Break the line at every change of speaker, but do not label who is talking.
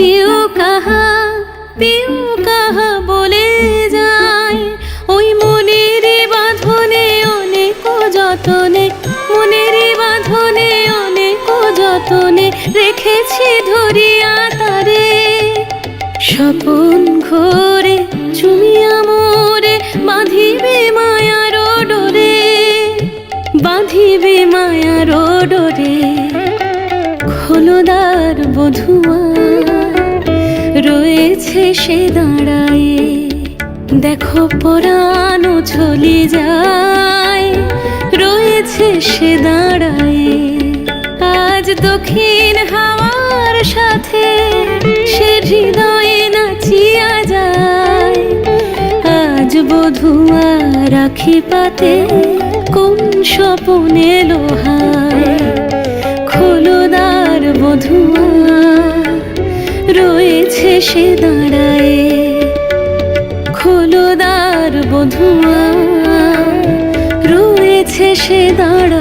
কাহা, পিউ কাহা বলে যায়। ওই মনেরই বাঁধনে অনেক যতনে মনেরই বাঁধনে অনেক যতনে রেখেছি ধরিয়া তারে স্বপন ঘোরে চুমিয়া মোরে, বাঁধিবে মায়ার ডোরে, বাঁধিবে মায়ার ডোরে। খোলদার বধুয়া রয়েছে সে দাঁড়ায়ে। দেখো পরানো চলে যায়। রয়েছে সে দাঁড়ায়ে। আজ দক্ষিণ হাওয়ার সাথে সে হৃদয়ে নাচিয়া যায়। আজ বধুয়া রাখি পাতে কোন স্বপনে লোহায়। খোলদার বধুয়া রয়েছে সে দাঁড়ায়। খোলদার বধুয়া রয়েছে সে দাঁড়ায়ে।